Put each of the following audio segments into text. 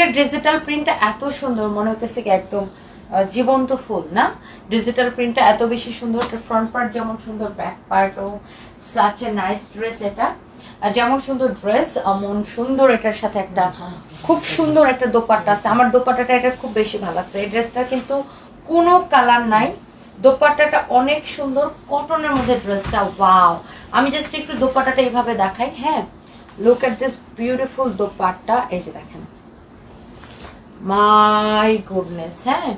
এটা ডিজিটাল প্রিন্টটা এত সুন্দর মনে হতেছে কি একদম জীবন্ত ফুল না? ডিজিটাল প্রিন্টটা এত বেশি সুন্দর এটা ফ্রন্ট পার্ট যেমন সুন্দর ব্যাক পার্টও সাচ এ নাইস ড্রেস এটা। যেমন সুন্দর ড্রেস এমন সুন্দর এটার সাথে একটা খুব সুন্দর একটা দোপাট্টা আছে। আমার দোপাট্টাটা এটা খুব বেশি ভালো লাগছে। এই ড্রেসটা কিন্তু কোনো কালার নাই। দোপাট্টাটা অনেক সুন্দর কটনের মধ্যে ড্রেসটা ওয়াও আমি জাস্ট একটু দোপাট্টাটা এইভাবে দেখাই হ্যাঁ? Look at this beautiful dupatta. এই যে দেখেন। মাই গুডনেস হ্যাঁ?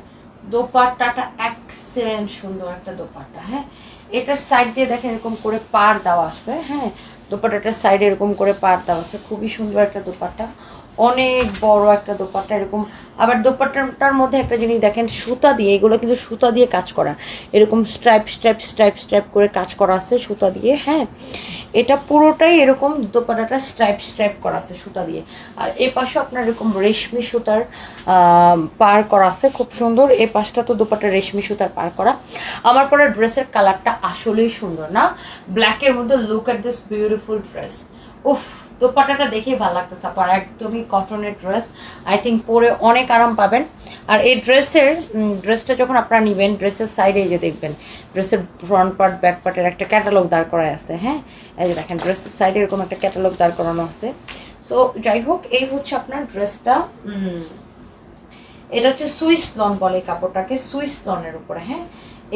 দোপাট্টাটা এক্সেলেন্ট সুন্দর একটা দোপাট্টা হ্যাঁ? এটার সাইড দিয়ে দেখেন এরকম করে পার দেওয়া আছে হ্যাঁ? দোপাট্টাটার সাইডে এরকম করে পার দেওয়া আছে, খুবই সুন্দর একটা দোপাট্টা, অনেক বড় একটা দোপাট্টা, এরকম আবার দোপাট্টাটার মধ্যে একটা জিনিস দেখেন, সুতা দিয়ে, এগুলো কিন্তু সুতা দিয়ে কাজ করা, এরকম স্ট্রাইপ স্ট্রাইপ স্ট্রাইপ স্ট্রাইপ করে কাজ করা আছে সুতা দিয়ে হ্যাঁ? এটা পুরোটাই এরকম দুপাটাটা স্ট্রাইপ স্ট্রাইপ করা আছে সুতা দিয়ে। আর এ পাশে আপনার এরকম রেশমি সুতার পার করা আছে, খুব সুন্দর। এ পাশটা তো দুপাটা রেশমি সুতার পার করা। আমার পরে ড্রেসের কালারটা আসলেই সুন্দর, না? ব্ল্যাকের মধ্যে look at this beautiful dress উফ! দোপাট্টাটা দেখেই ভালো লাগতেছে আপনার একদমই কটনের ড্রেস আই থিঙ্ক পরে অনেক আরাম পাবেন। আর এই ড্রেসের ড্রেসটা যখন আপনারা নেবেন ড্রেসের সাইডে যে দেখবেন ড্রেসের ফ্রন্ট পার্ট ব্যাক পার্টের একটা ক্যাটালগ দাঁড় করা আছে হ্যাঁ? এই যে দেখেন ড্রেসের সাইডে এরকম একটা ক্যাটালগ দাঁড় করানো আছে। সো যাই হোক, এই হচ্ছে আপনার ড্রেসটা এটা হচ্ছে সুইস লন বলে এই কাপড়টাকে, সুইস লনের উপরে হ্যাঁ?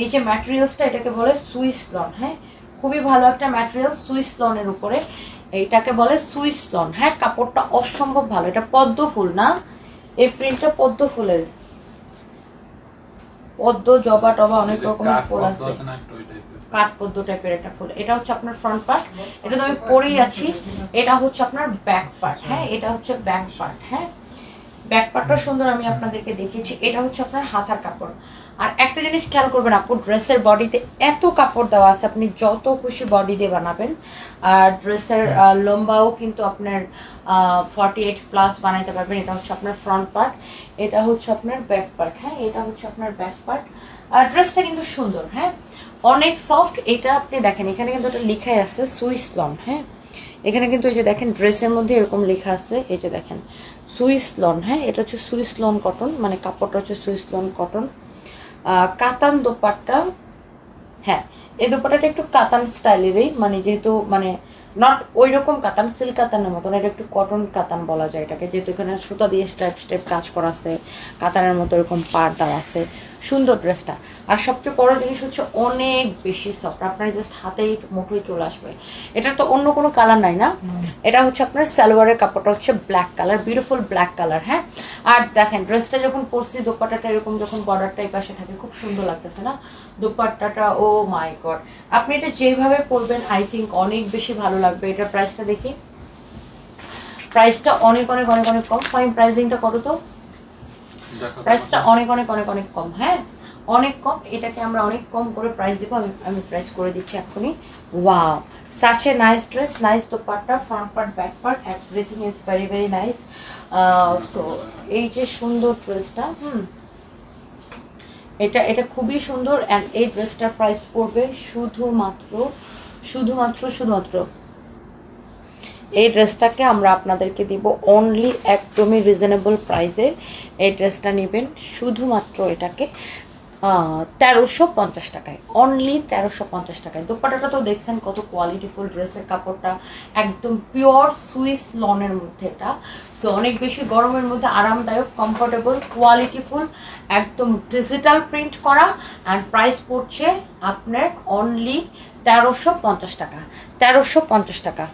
এই যে ম্যাটেরিয়ালসটা এটাকে বলে সুইস লন হ্যাঁ? খুবই ভালো একটা ম্যাটেরিয়াল সুইস লনের উপরে। এইটাকে বলে সুইস লন। হ্যাঁ কাপড়টা অসম্ভব ভালো। এটা পদ্ম ফুল না? এই প্রিন্টটা পদ্ম ফুলের। পদ্ম জবা টবা অনেক রকমের ফুল আছে। কাঠ পদ্ম টাইপের একটা ফুল। এটা হচ্ছে আপনার ফ্রন্ট পার্ট এটা তো আমি পরেই আছি। এটা হচ্ছে আপনার ব্যাক পার্ট হ্যাঁ এটা হচ্ছে ব্যাক পার্ট হ্যাঁ ব্যাক পার্টটা সুন্দর আমি আপনাদেরকে দেখিয়েছি। এটা হচ্ছে আপনার হাতার কাপড়। আর একটা জিনিস খেয়াল করবেন আপু ড্রেসের বডিতে এত কাপড় দেওয়া আছে আপনি যত খুশি বডি দিয়ে বানাবেন। আর ড্রেসের লম্বাও কিন্তু আপনার ফর্টি এইট প্লাস বানাইতে পারবেন। এটা হচ্ছে আপনার ফ্রন্ট পার্ট এটা হচ্ছে আপনার ব্যাক পার্ট হ্যাঁ এটা হচ্ছে আপনার ব্যাক পার্ট আর ড্রেসটা কিন্তু সুন্দর হ্যাঁ। অনেক সফট এটা আপনি দেখেন এখানে কিন্তু একটা লেখাই আছে সুইস লন হ্যাঁ। এখানে কিন্তু এই যে দেখেন ড্রেসের মধ্যে এরকম লেখা আছে এই যে দেখেন সুইস লন হ্যাঁ এটা হচ্ছে সুইস লন কটন মানে কাপড়টা হচ্ছে সুইস লন কটন কাতান দোপাট্টা হ্যাঁ এই দোপাটাটা একটু কাতান স্টাইলেরই মানে যেহেতু মানে নট ওই রকম কাতান সিল্ক কাতানের মতন এটা একটু কটন কাতান বলা যায় এটাকে যেহেতু এখানে সুতা দিয়ে স্টেপ স্টেপ কাজ করা আছে কাতানের মতো এরকম পার দেওয়া আছে সুন্দর ড্রেসটা আর সবচেয়ে বড় জিনিস হচ্ছে অনেক বেশি সফট আপনার জাস্ট হাতেই মুঠোই চলে আসবে। এটার তো অন্য কোনো কালার নাই না? এটা হচ্ছে আপনার সালোয়ারের কাপড়টা হচ্ছে black colour beautiful black colour হ্যাঁ? আর দেখেন ড্রেসটা যখন পরছি দোপাট্টাটা এরকম যখন বর্ডারটা এই পাশে থাকে খুব সুন্দর লাগতেছে না? দোপাট্টাটা ও মাই গড আপনি এটা যেভাবে পরবেন আই থিঙ্ক অনেক বেশি ভালো লাগবে। এটা প্রাইসটা দেখি। প্রাইসটা অনেক অনেক অনেক অনেক কম। ফাইন প্রাইসিংটা কত তো? প্রাইসটা অনেক অনেক অনেক অনেক কম। হ্যাঁ? অনেক কম। এটাকে আমরা অনেক কম করে প্রাইস দেবো। আমি আমি প্রাইস করে দিচ্ছি এখনই wow such a nice dress nice dupatta front part back part everything is very very nice so এই যে সুন্দর ড্রেসটা হুম। এটা এটা খুবই সুন্দর অ্যান্ড এই ড্রেসটার প্রাইস পড়বে শুধুমাত্র শুধুমাত্র শুধুমাত্র এই ড্রেসটাকে আমরা আপনাদেরকে দিব অনলি একদমই রিজনেবল প্রাইসে এই ড্রেসটা নেবেন শুধুমাত্র এটাকে তেরোশো পঞ্চাশ টাকায়। অনলি তেরোশো পঞ্চাশ টাকায়। দোপাটাটা তো দেখছেন কত কোয়ালিটিফুল ড্রেসের কাপড়টা, একদম পিওর সুইস লনের মধ্যে এটা। তো অনেক বেশি গরমের মধ্যে আরামদায়ক কমফোর্টেবল কোয়ালিটিফুল একদম ডিজিটাল প্রিন্ট করা। অ্যান্ড প্রাইস পড়ছে আপনার অনলি তেরোশো পঞ্চাশ টাকা। তেরোশো পঞ্চাশ টাকা।